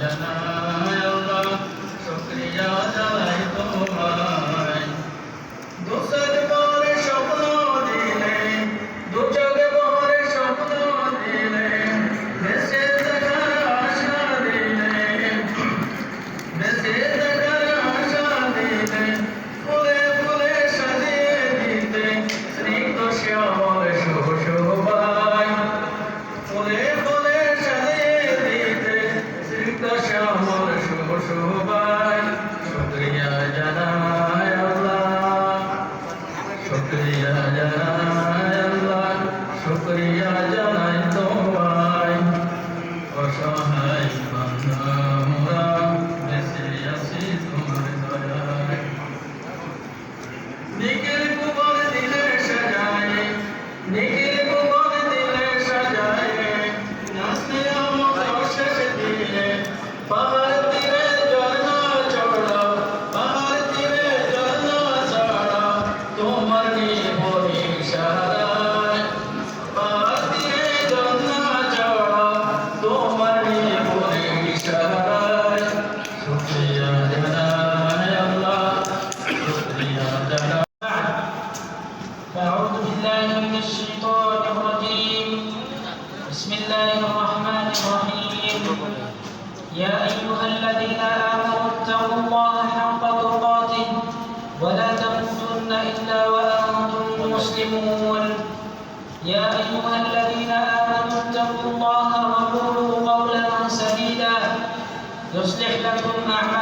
জানায় আল্লাহ শুক্রিয়া জানায় Uh-huh. يصلح لكم أعمالكم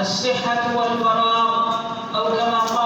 الصحة والفراغ أو كما قال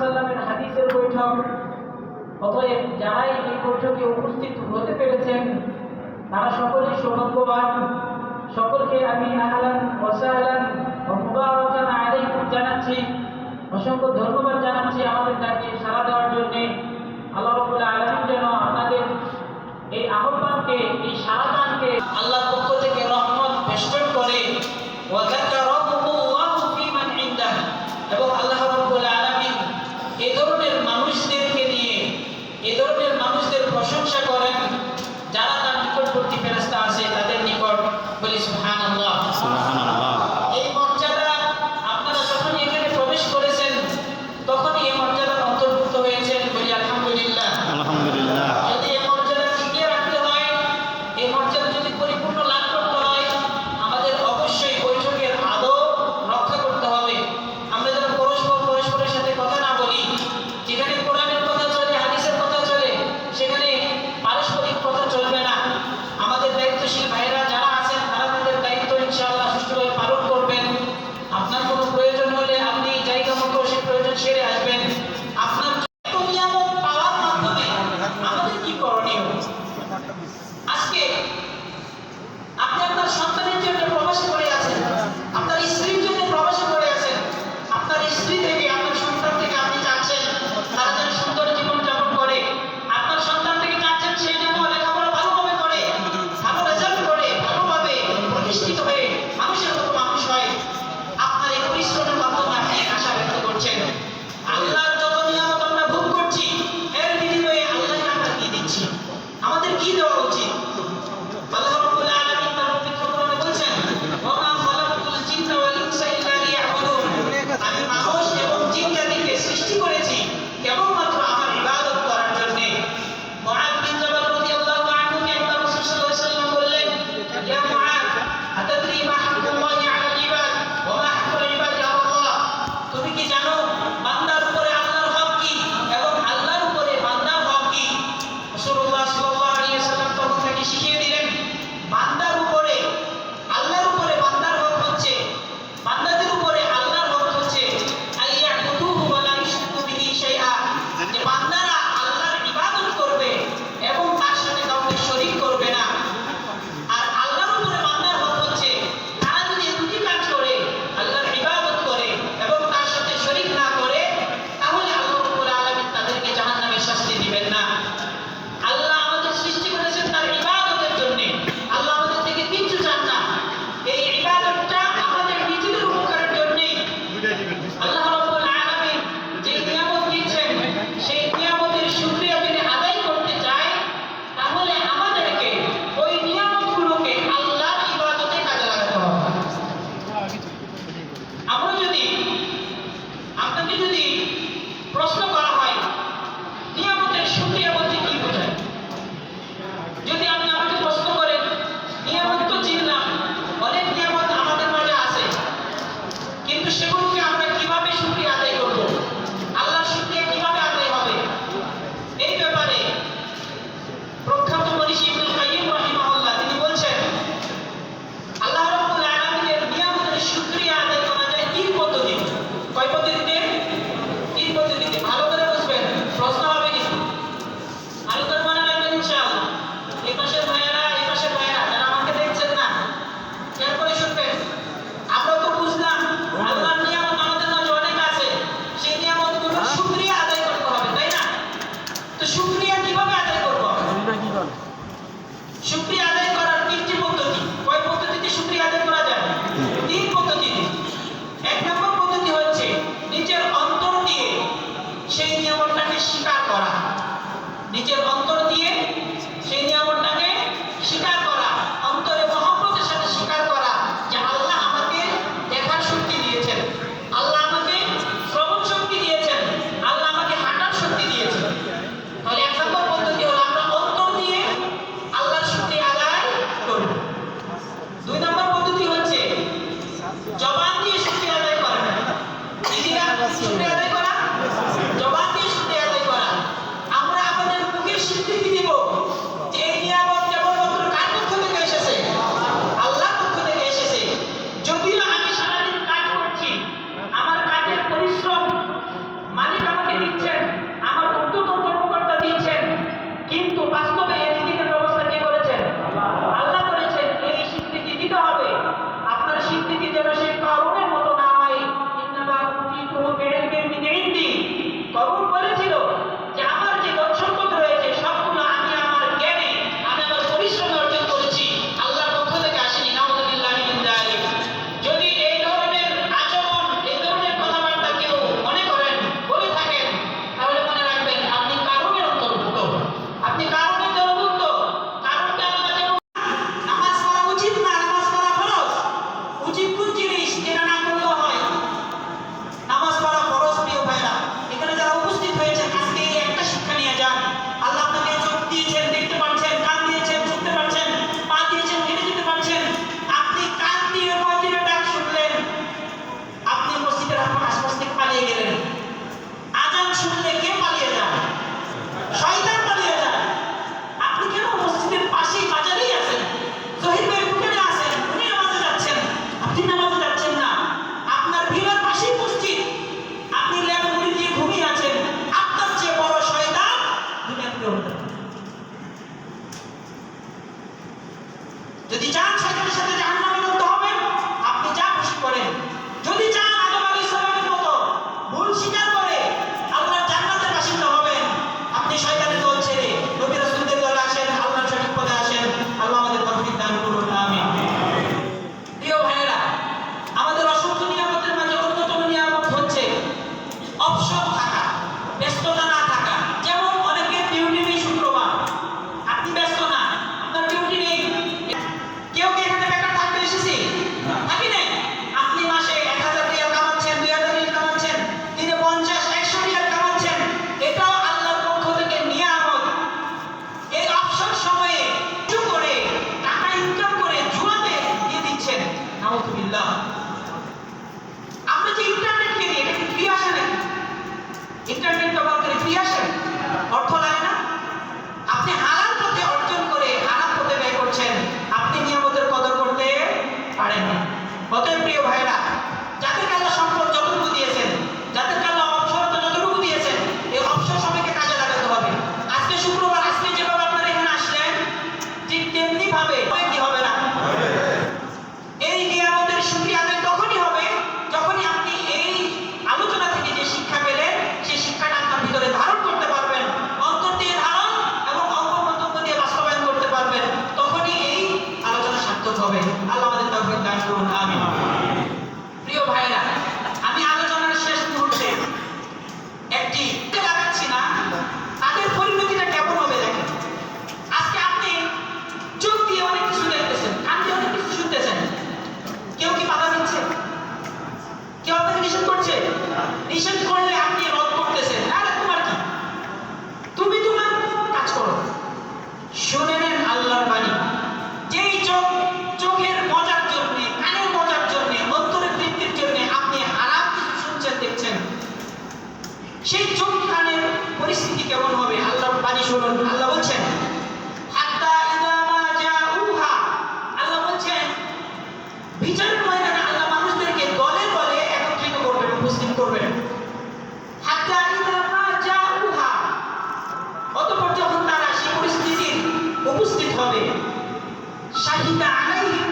সাল্লামের হাদিসের বৈঠক। অতএব যারা এই বৈঠকে উপস্থিত হতে পেরেছেন, তারা সকলেই সৌভাগ্যবান। সকলকে আমি জানাচ্ছি। অসংখ্য ধন্যবাদ জানাচ্ছি আমাদের ডাকে সাড়া দেওয়ার জন্য। আল্লাহ রবুল্লা আলমিন যেন আপনাদের এই আহ্বানকে, এই সারাদানকে আল্লাহর পক্ষ থেকে রহমত বেষ্টন করে। ওয়াজাকা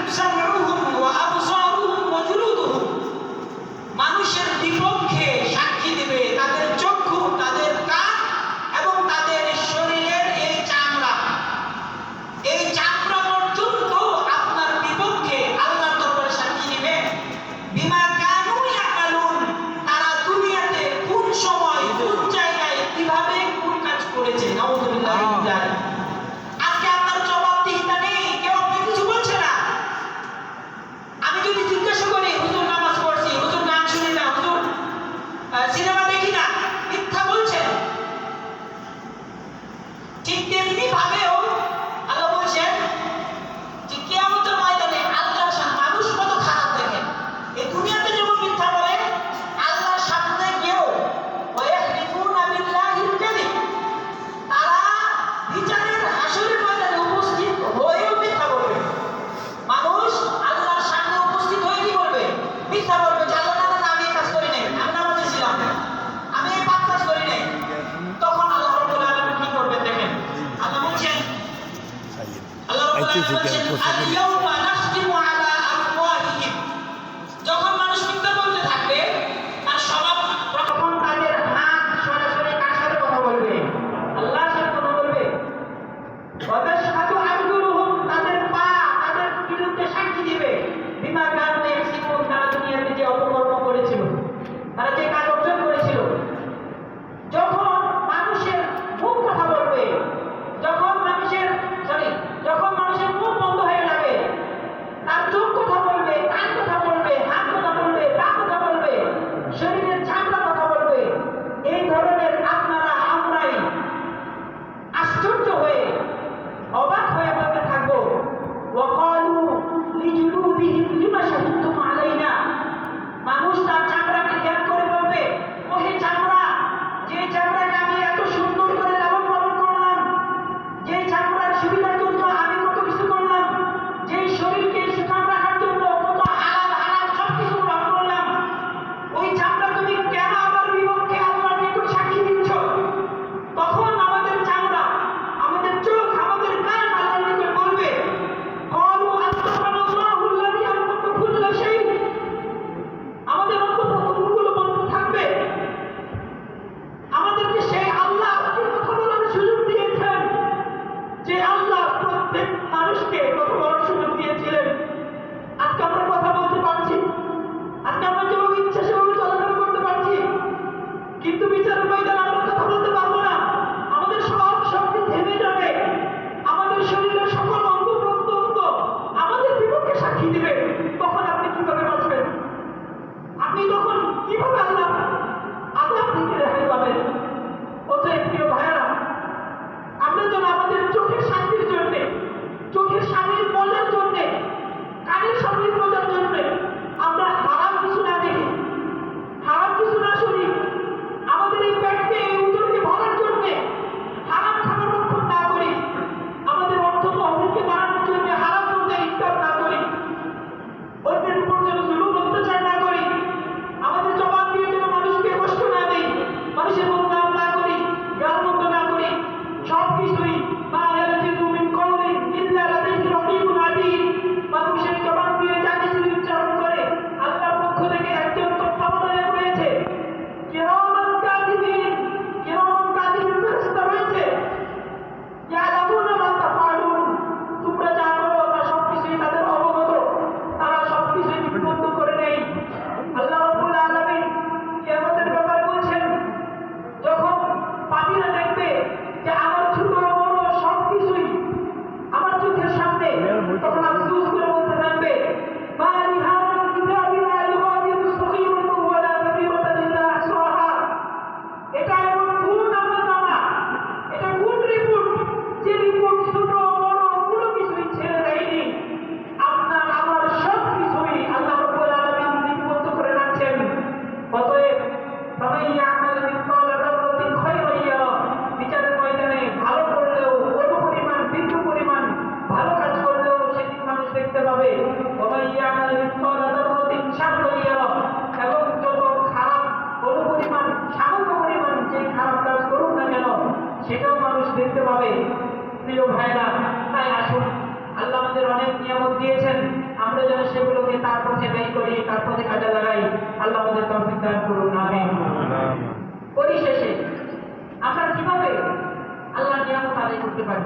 আলাইহিম প্রিয় ভাইরা তাই আসুন। আল্লাহ আমাদের অনেক নিয়ামত দিয়েছেন। আমরা যেন সেগুলোকে তার পথে ব্যয় করি তার পথে কাজে লাগাই। আল্লাহ আমাদের তৌফিক দান করুন আমি পরিশেষে আমরা কীভাবে আল্লাহ নিয়ামত আদায় করতে পারি?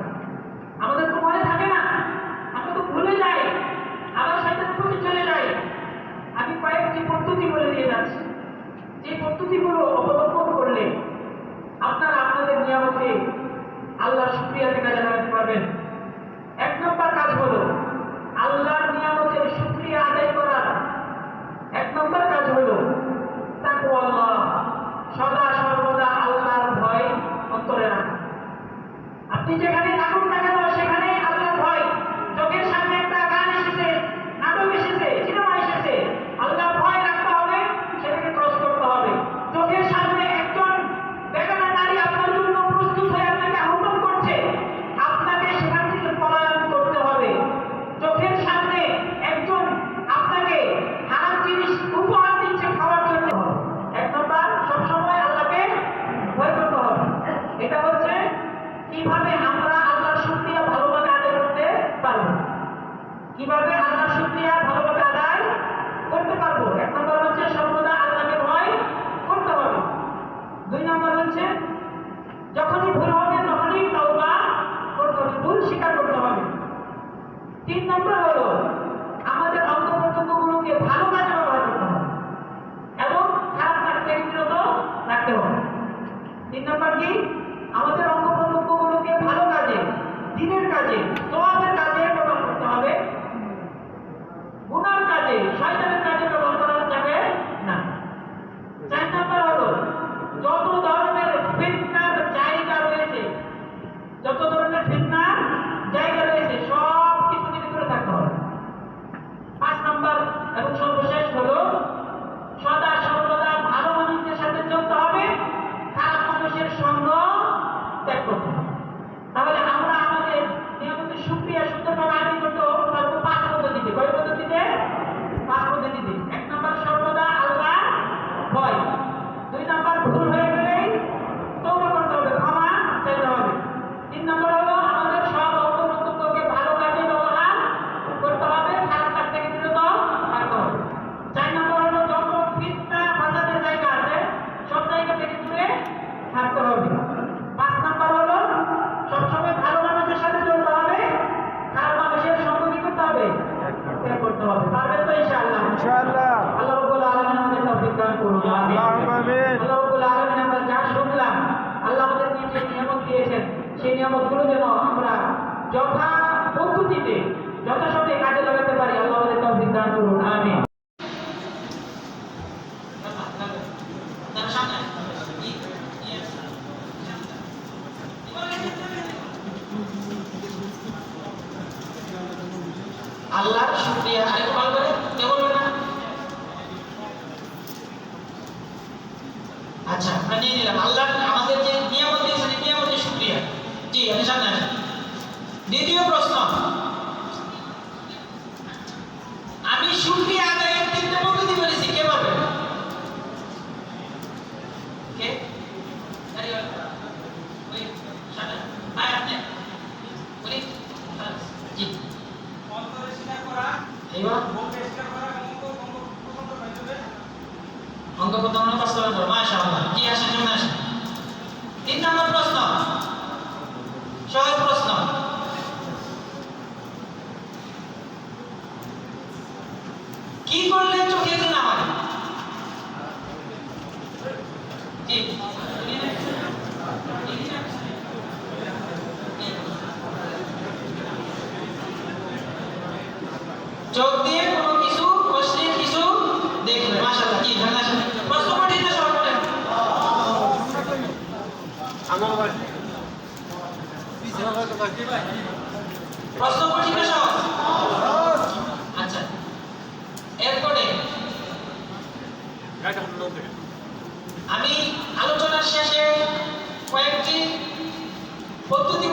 어떤